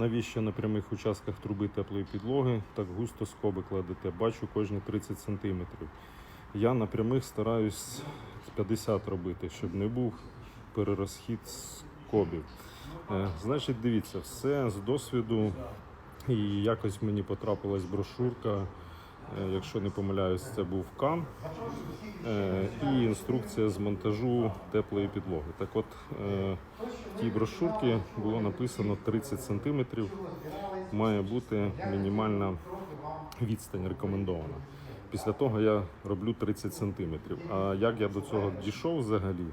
Навіщо на прямих участках труби теплої підлоги так густо скоби кладете? Бачу кожні 30 см. Я на прямих стараюсь 50 робити, щоб не був перерозхід скобів. Е, Значить, дивіться, все з досвіду. І якось мені потрапилась брошурка. е, Якщо не помиляюсь, це був кан е, і інструкція з монтажу теплої підлоги. Так от е, тій брошурці було написано 30 см має бути мінімальна відстань рекомендована. Після того я роблю 30 см. А як я до цього дійшов взагалі?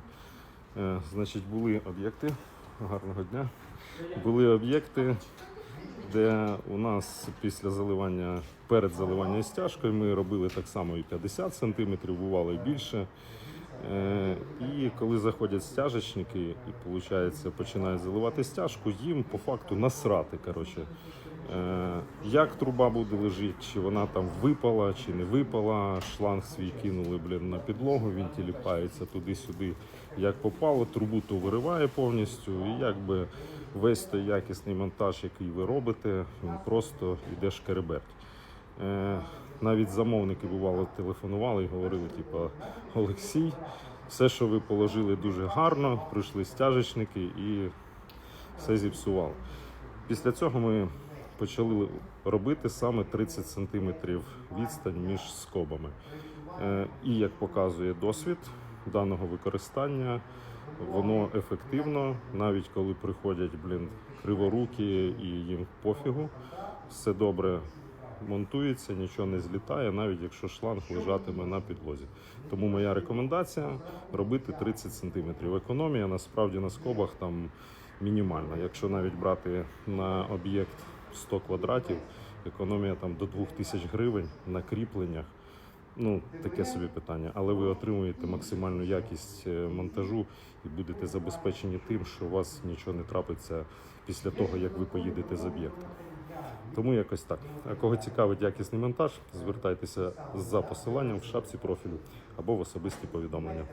Е, Значить, були об'єкти. Гарного дня. Були об'єкти, де у нас після заливання, перед заливанням стяжкою ми робили так само і 50 см, бувало і більше. І коли заходять стяжечники і виходить, починають заливати стяжку, їм по факту насрати. Коротше. Е, Як труба буде лежати, чи вона там випала, чи не випала, шланг свій кинули блін, на підлогу, він тіліпається туди-сюди, як попало, трубу то вириває повністю, і якби весь той якісний монтаж, який ви робите, він просто йде шкереберть. Е, навіть замовники бувало телефонували і говорили, типу, Олексій, все, що ви положили дуже гарно, прийшли стяжечники і все зіпсувало. Після цього ми почали робити саме 30 см відстань між скобами. Е, І як показує досвід даного використання, воно ефективно, навіть коли приходять блін, криворукі і їм пофігу, все добре монтується, нічого не злітає, навіть якщо шланг лежатиме на підлозі. Тому моя рекомендація робити 30 см. Економія насправді на скобах там мінімальна. Якщо навіть брати на об'єкт 100 квадратів, економія там до 2000 гривень на кріпленнях. Ну, таке собі питання, але ви отримуєте максимальну якість е, монтажу і будете забезпечені тим, що у вас нічого не трапиться після того, як ви поїдете з об'єкту. Тому якось так. А кого цікавить якісний монтаж, звертайтеся за посиланням в шапці профілю або в особисті повідомлення.